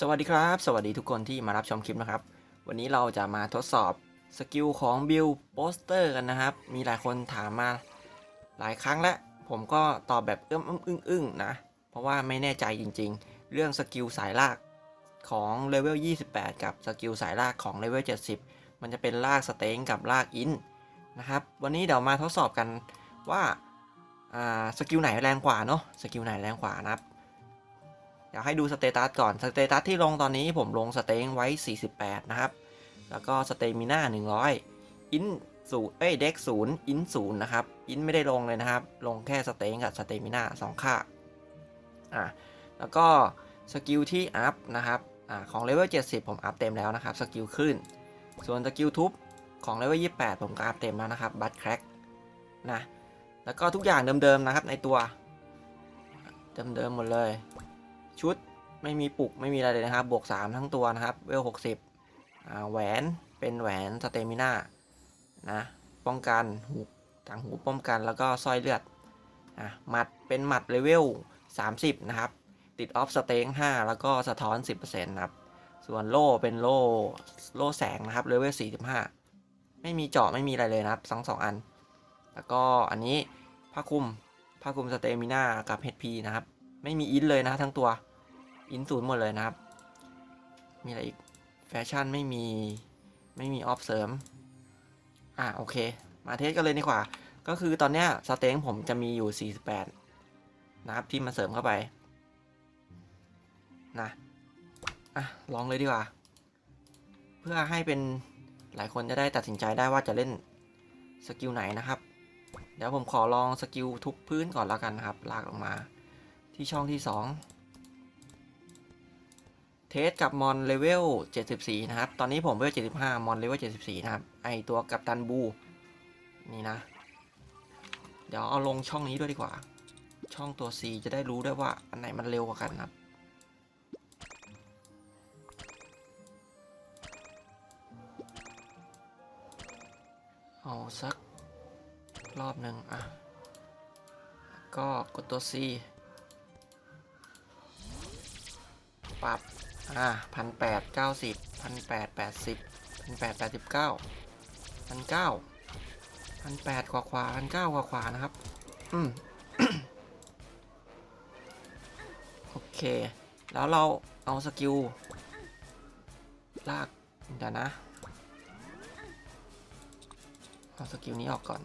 สวัสดีครับ สวัสดีทุกคนที่มารับชมคลิปนะครับ วันนี้เราจะมาทดสอบสกิลของบิลโปสเตอร์กันนะครับ มีหลายคนถามมาหลายครั้งแล้ว ผมก็ตอบแบบเอื้อมอึ้งอึ้งนะ เพราะว่าไม่แน่ใจจริงๆ เรื่องสกิลสายลากของเลเวล 28 กับสกิลสายลากของเลเวล 70 มันจะเป็นลากสเต็งกับลากอินนะครับ วันนี้เดี๋ยวมาทดสอบกันว่าอ่าสกิลไหนแรงกว่าเนาะสกิลไหนแรงกว่านะครับ อยากให้ดูสเตตัสก่อน สเตตัสที่ลงตอนนี้ผมลงสเต็งไว้ 48 นะครับ แล้วก็สเตมิน่า 100 อินศูนย์เอ้ยเด็กศูนย์อินศูนย์นะครับ อินไม่ได้ลงเลยนะครับ ลงแค่สเต็งกับสเตมิน่าสองค่า อ่าแล้วก็สกิลที่อัพนะครับ อ่าของเลเวล 70 ผมอัพเต็มแล้วนะครับ สกิลขึ้น ส่วนสกิลทุบของเลเวล 28 ผมก็อัพเต็มแล้วนะครับ บัตแครกนะ แล้วก็ทุกอย่างเดิมๆนะครับในตัว เดิมๆหมดเลย ชุดไม่มีปุกไม่มีอะไรเลยนะครับ บวก 3 ทั้งตัวนะครับ เวล 60อ่าแหวนเป็นแหวนสเตมิน่านะ ป้องกันหูต่างหูป้องกันแล้วก็สร้อยเลือดอะหมัดเป็นหมัดเลเวล 30 นะครับ ติดออฟสเต็ง5แล้วก็สะท้อน 10%นะครับ ส่วนโล่เป็นโล่โล่แสงนะครับเลเวล 45 ไม่มีเจาะไม่มีอะไรเลยนะครับสองสองอัน แล้วก็อันนี้ผ้าคลุมผ้าคลุมสเตมิน่ากับ HP นะครับ ไม่มีอินเลยนะทั้งตัว อินศูนย์หมดเลยนะครับ มีอะไรอีก แฟชั่นไม่มี ไม่มีออฟเสริม อะโอเค มาเทสกันเลยดีกว่า ก็คือตอนเนี้ยสเต็งผมจะมีอยู่ 48 นะครับที่มาเสริมเข้าไปนะอะลองเลยดีกว่า เพื่อให้เป็นหลายคนจะได้ตัดสินใจได้ว่าจะเล่นสกิลไหนนะครับ เดี๋ยวผมขอลองสกิลทุบพื้นก่อนแล้วกันนะครับ ลากลงมาที่ช่องที่ 2 เทสกับมอนเลเวล 74 นะครับ ตอนนี้ผมเลเวล 75 มอนเลเวล 74 นะครับ ไอตัวกับตันบู นี่นะ เดี๋ยวเอาลงช่องนี้ด้วยดีกว่า ช่องตัว C จะได้รู้ด้วยว่า อันไหนมันเร็วกว่ากันครับ เอาสักรอบหนึ่งอะ ก็กดตัว C ปรับ อ่าพันแปดเก้าสิบพันแปดแปดสิบพันแปดแปดสิบเก้าพันเก้าพันแปดกว่าขวาพันเก้ากว่าขวานะครับ อืม โอเค แล้วเราเอาสกิล ลากเดี๋ยวนะ เอาสกิลนี้ออกก่อน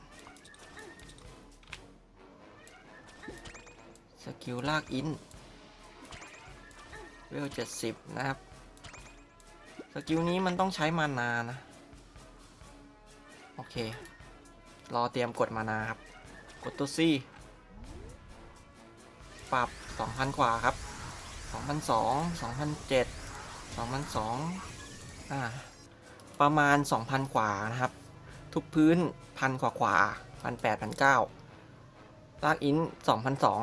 สกิลลากอิน เวลเจ็ดสิบนะครับ สกิลนี้มันต้องใช้มานานะ โอเค รอเตรียมกดมานาครับ กดตัวซี่ ปรับ 2,000 กว่าครับ 2,002 2,007 2,002อ่า ประมาณ 2,000 กว่านะครับ ทุกพื้นพันกว่ากว่าพันแปดพันเก้าลากอินสองพันสอง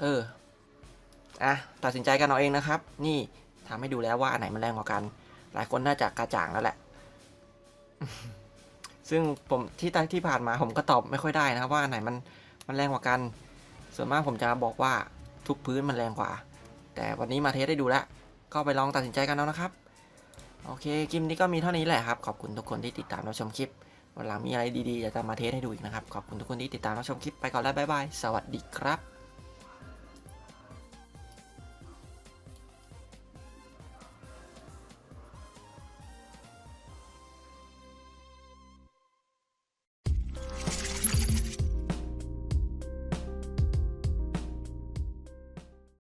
เออ อะตัดสินใจกันเอาเองนะครับ นี่ทำให้ดูแล้วว่าอันไหนมันแรงกว่ากัน หลายคนน่าจะกระจ่างแล้วแหละ ซึ่งผมที่ตั้งที่ผ่านมาผมก็ตอบไม่ค่อยได้นะครับว่าอันไหนมันมันแรงกว่ากัน ส่วนมากผมจะบอกว่าทุกพื้นมันแรงกว่า แต่วันนี้มาเทสได้ดูแล้ว ก็ไปลองตัดสินใจกันเอานะครับ โอเคคลิปนี้ก็มีเท่านี้แหละครับ ขอบคุณทุกคนที่ติดตามรับชมคลิป วันหลังมีอะไรดีๆจะมาเทสให้ดูอีกนะครับ ขอบคุณทุกคนที่ติดตามรับชมคลิปไปก่อนแล้วบ๊ายบาย สวัสดีครับ